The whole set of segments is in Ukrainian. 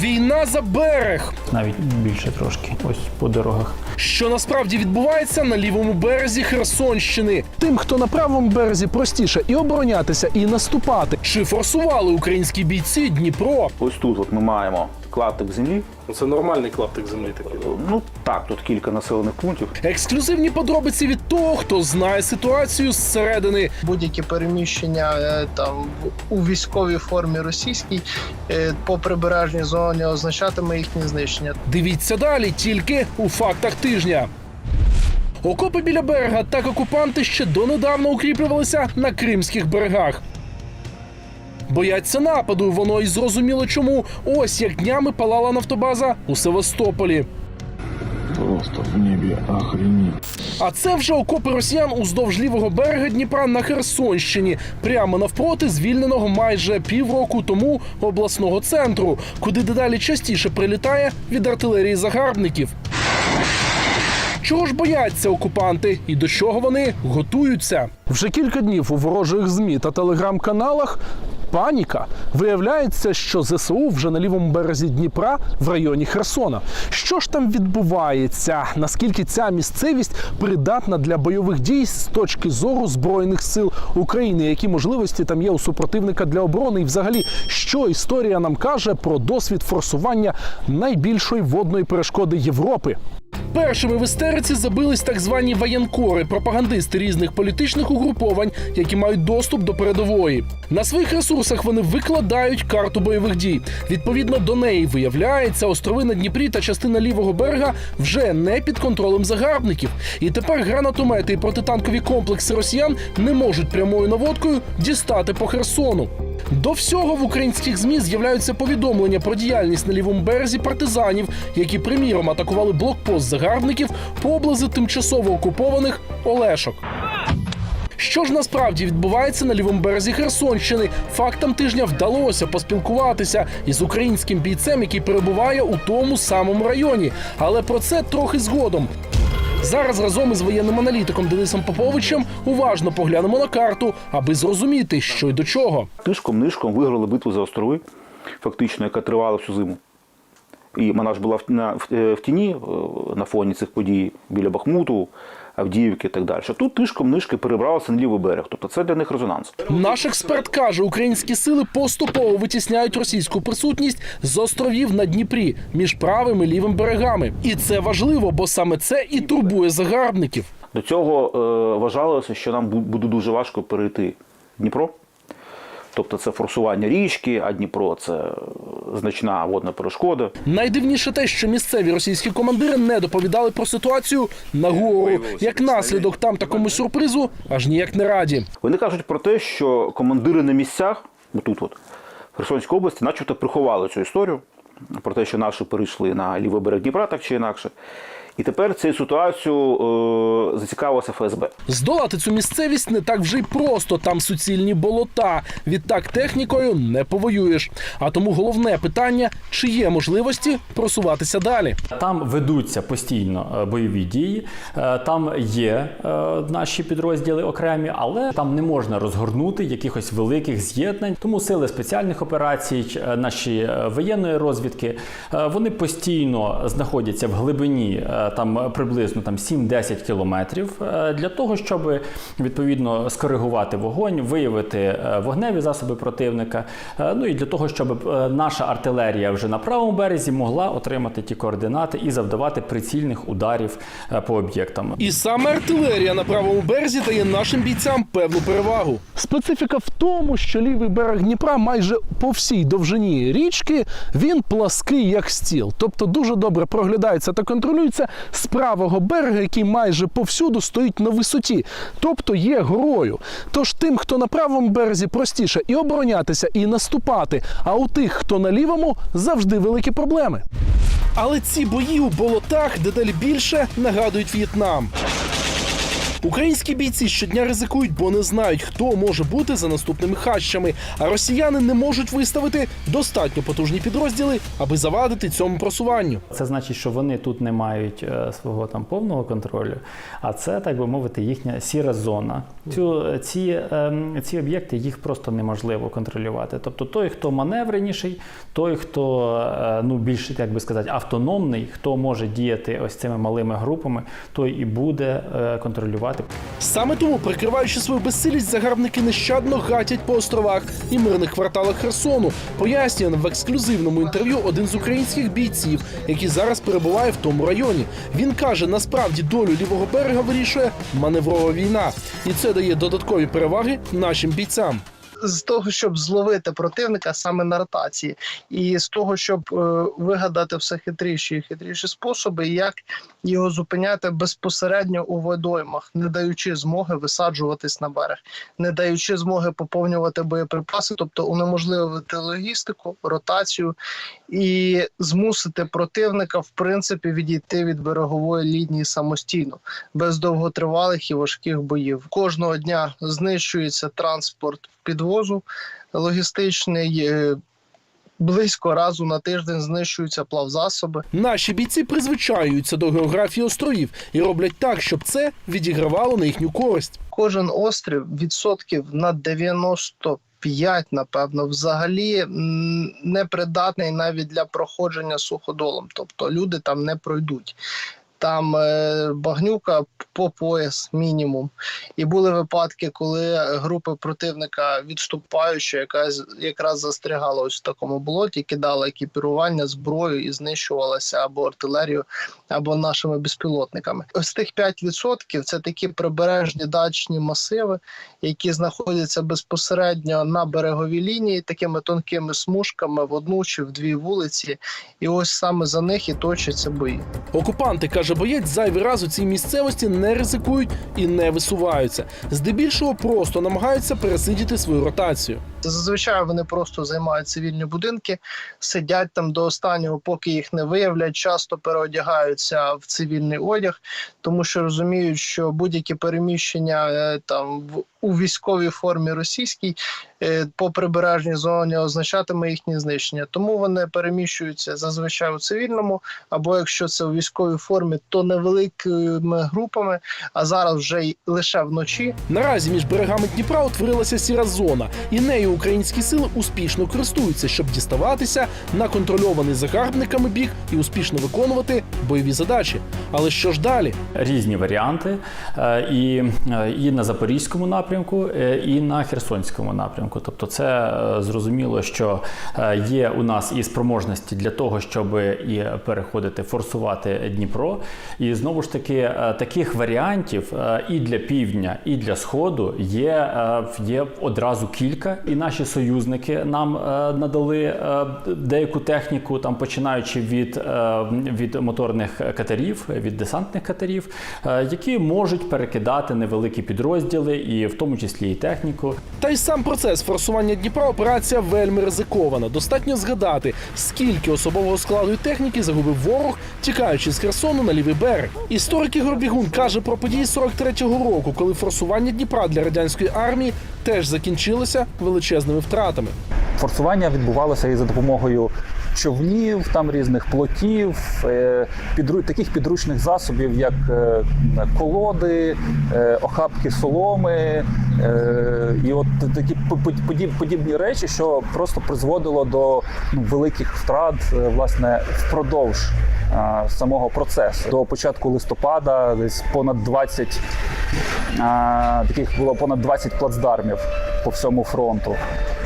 Війна за берег. навіть більше трошки. Ось по дорогах. Що насправді відбувається на лівому березі Херсонщини? Тим, хто на правому березі простіше і оборонятися, і наступати. Чи форсували українські бійці Дніпро? Ось тут от ми маємо клаптик землі. Це нормальний клаптик землі такий. Ну так, тут кілька населених пунктів. Ексклюзивні подробиці від того, хто знає ситуацію зсередини. будь-які переміщення е, там у військовій формі російській е, по прибережній зоні означатиме їхнє знищення. Дивіться далі, тільки у фактах тижня. Окопи біля берега так окупанти ще донедавна укріплювалися на кримських берегах. Бояться нападу, воно і зрозуміло чому. Ось як днями палала нафтобаза у Севастополі. Просто в небе охренеть. А це вже окопи росіян уздовж лівого берега Дніпра на Херсонщині, прямо навпроти звільненого майже півроку тому обласного центру, куди дедалі частіше прилітає від артилерії загарбників. Чого ж бояться окупанти і до чого вони готуються? Вже кілька днів у ворожих змі та телеграм-каналах паніка. Виявляється, що ЗСУ вже на лівому березі Дніпра в районі Херсона. Що ж там відбувається? Наскільки ця місцевість придатна для бойових дій з точки зору збройних сил України? Які можливості там є у супротивника для оборони? І взагалі, що історія нам каже про досвід форсування найбільшої водної перешкоди Європи? Першими в істериці забились так звані воєнкори, пропагандисти різних політичних угруповань, які мають доступ до передової. На своїх ресурсах вони викладають карту бойових дій. Відповідно до неї виявляється, острови на Дніпрі та частина лівого берега вже не під контролем загарбників. І тепер гранатомети і протитанкові комплекси росіян не можуть прямою наводкою дістати по Херсону. До всього в українських змі з'являються повідомлення про діяльність на лівому березі партизанів, які приміром атакували блокпост загарбників поблизу тимчасово окупованих Олешок. Що ж насправді відбувається на лівому березі Херсонщини? Фактам тижня вдалося поспілкуватися із українським бійцем, який перебуває у тому самому районі. Але про це трохи згодом. Зараз разом із воєнним аналітиком Денисом Поповичем уважно поглянемо на карту, аби зрозуміти, що й до чого. Тишком-нишком виграли битву за острови, фактично, яка тривала всю зиму. І вона ж була в, на, в, е, в тіні е, на фоні цих подій біля Бахмуту, Авдіївки і так далі. Тут тишком-нишки перебралися на лівий берег. Тобто це для них резонанс. Наш експерт каже, українські сили поступово витісняють російську присутність з островів на Дніпрі між правим і лівим берегами. І це важливо, бо саме це і турбує загарбників. До цього е, вважалося, що нам буде дуже важко перейти Дніпро. Тобто це форсування річки, а Дніпро це значна водна перешкода. Найдивніше те, що місцеві російські командири не доповідали про ситуацію нагору. Як наслідок там такому сюрпризу аж ніяк не раді. Вони кажуть про те, що командири на місцях, отут от, Херсонської Херсонській області, начебто приховали цю історію про те, що наші перейшли на лівий берег Дніпра, так чи інакше. І тепер цією ситуацією е, зацікавилося ФСБ. Здолати цю місцевість не так вже й просто. Там суцільні болота. Відтак технікою не повоюєш. А тому головне питання: чи є можливості просуватися далі? Там ведуться постійно е, бойові дії, е, там є е, наші підрозділи окремі, але там не можна розгорнути якихось великих з'єднань. Тому сили спеціальних операцій, наші воєнної розвідки, вони постійно знаходяться в глибині там приблизно там 7-10 кілометрів е, для того, щоб відповідно скоригувати вогонь, виявити е, вогневі засоби противника. е, Ну і для того, щоб наша артилерія вже на правому березі могла отримати ті координати і завдавати прицільних ударів по об'єктам. І саме артилерія на правому березі дає нашим бійцям певну перевагу. Специфіка в тому, що лівий берег Дніпра майже по всій довжині річки він плаский як стіл, тобто дуже добре проглядається та контролюється з правого берега, який майже повсюду стоїть на висоті, тобто є горою. Тож тим, хто на правому березі простіше і оборонятися, і наступати. А у тих, хто на лівому, завжди великі проблеми. Але ці бої у болотах дедалі більше нагадують В'єтнам. Українські бійці щодня ризикують, бо не знають, хто може бути за наступними хащами. А росіяни не можуть виставити достатньо потужні підрозділи, аби завадити цьому просуванню. Це значить, що вони тут не мають е, свого там повного контролю, а це, так би мовити, їхня сіра зона. Цю, ці, ем, ці об'єкти їх просто неможливо контролювати. Тобто той, хто маневреніший, той, хто е, ну, більш, як би сказати, автономний, хто може діяти ось цими малими групами, той і буде е, контролювати. Саме тому, прикриваючи свою безсилість, загарбники нещадно гатять по островах і мирних кварталах Херсону. Пояснює в ексклюзивному інтерв'ю один з українських бійців, який зараз перебуває в тому районі. Він каже, насправді долю лівого берега вирішує маневрова війна, і це дає додаткові переваги нашим бійцям. З того, щоб зловити противника саме на ротації, і з того, щоб е, вигадати все хитріші і хитріші способи, як його зупиняти безпосередньо у водоймах, не даючи змоги висаджуватись на берег, не даючи змоги поповнювати боєприпаси, тобто унеможливити логістику, ротацію і змусити противника в принципі відійти від берегової лінії самостійно, без довготривалих і важких боїв. Кожного дня знищується транспорт підвозу логістичний. е, Близько разу на тиждень знищуються плавзасоби. Наші бійці призвичаюються до географії островів і роблять так, щоб це відігравало на їхню користь. Кожен острів відсотків на 95, напевно, взагалі непридатний навіть для проходження суходолом. Тобто люди там не пройдуть. Там е, багнюка по пояс мінімум. І були випадки, коли групи противника відступаючи, якась якраз застрягала ось в такому болоті, кидала екіпірування, зброю і знищувалася або артилерію, або нашими безпілотниками. Ось тих 5% – це такі прибережні дачні масиви, які знаходяться безпосередньо на береговій лінії, такими тонкими смужками в одну чи в дві вулиці. І ось саме за них і точаться бої. Окупанти, каже боєць, зайвий раз у цій місцевості не ризикують і не висуваються. Здебільшого просто намагаються пересидіти свою ротацію. Зазвичай вони просто займають цивільні будинки, сидять там до останнього, поки їх не виявлять. Часто переодягаються в цивільний одяг, тому що розуміють, що будь-які переміщення е, там в у військовій формі російській е, по прибережній зоні означатиме їхнє знищення. Тому вони переміщуються зазвичай у цивільному, або якщо це у військовій формі, то невеликими групами. А зараз вже й лише вночі Наразі між берегами Дніпра утворилася сіра зона, і нею українські сили успішно користуються, щоб діставатися на контрольований загарбниками бік і успішно виконувати бойові задачі. Але що ж далі? різні варіанти е, і, е, і на Запорізькому напрямку, е, і на Херсонському напрямку. Тобто, це зрозуміло, що є у нас і спроможності для того, щоб і переходити, форсувати Дніпро. І знову ж таки, таких варіантів і для півдня, і для сходу є, є одразу кілька. І наші союзники нам надали деяку техніку, там починаючи від, від моторних катерів, від десантних катерів, е, які можуть перекидати невеликі підрозділи, і в тому числі і техніку. Та й сам процес форсування Дніпра операція вельми ризикована. Достатньо згадати, скільки особового складу і техніки загубив ворог, тікаючи з Херсону на лівий берег. Історик Ігор Бігун каже про події 43-го року, коли форсування Дніпра для радянської армії теж закінчилося величезними втратами. Форсування відбувалося і за допомогою човнів, там різних плотів, е, підру... таких підручних засобів, як е, колоди, е, охапки соломи, і от такі по- по- подіб- подібні речі, що просто призводило до ну, великих втрат власне впродовж самого процесу. До початку листопада десь понад 20 а, таких було понад 20 плацдармів по всьому фронту.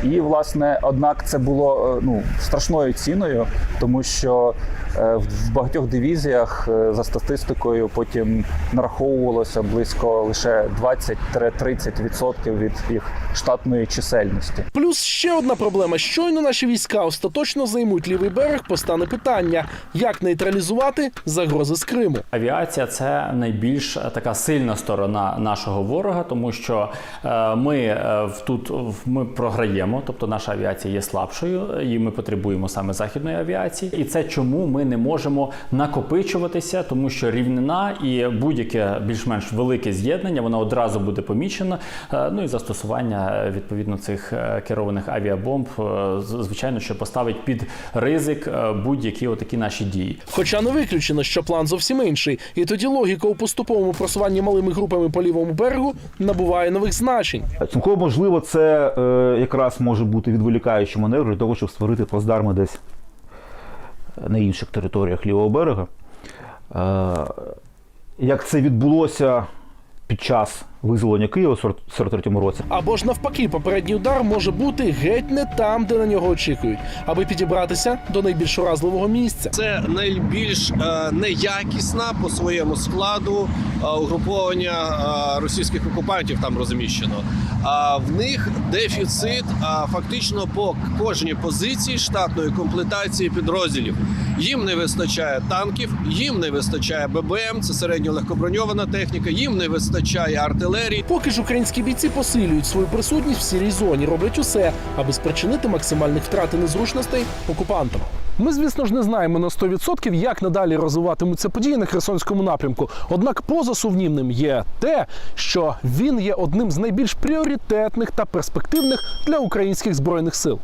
І, власне, однак це було е, ну, страшною ціною, тому що е, в багатьох дивізіях е, за статистикою потім нараховувалося близько лише 20-30% від їх штатної чисельності. Плюс ще одна проблема: щойно наші війська остаточно займуть лівий берег, постане питання, як нейтралізувати загрози з Криму. Авіація це найбільш така сильна сторона нашого ворога, тому що ми в- тут ми програємо тобто наша авіація є слабшою, і ми потребуємо саме західної авіації. І це чому ми не можемо накопичуватися, тому що рівнина і будь-яке більш-менш велике з'єднання воно одразу буде помічено. Е, Ну і застосування е, відповідно цих е, керованих авіабомб, е, звичайно, що поставить під ризик е, будь-які отакі наші дії. Хоча не виключено, що план зовсім інший, і тоді логіка у поступовому просуванні малими групами по лівому берегу набуває нових значень. Цілком можливо, це е, якраз може бути відволікаючий маневр для того, щоб створити плацдарми десь на інших територіях лівого берега. Е, як це відбулося під час визволення Києва в 43-му році, Або ж навпаки, попередній удар може бути геть не там, де на нього очікують, аби підібратися до найбільш уразливого місця. Це найбільш е, неякісна по своєму складу е, угруповання е, російських окупантів там розміщено. А в них дефіцит а, фактично по кожній позиції штатної комплектації підрозділів. Їм не вистачає танків, їм не вистачає ББМ, це середньолегкоброньована техніка, їм не вистачає артилерії. Поки ж українські бійці посилюють свою присутність в сірій зоні, роблять усе, аби спричинити максимальних втрат і незручностей окупантам. Ми, звісно ж, не знаємо на 100%, як надалі розвиватимуться події на Херсонському напрямку. Однак поза сумнівним є те, що він є одним з найбільш пріоритетних та перспективних для українських збройних сил.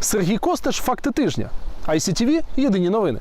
Сергій Костеш, факти тижня. ICTV – єдині новини.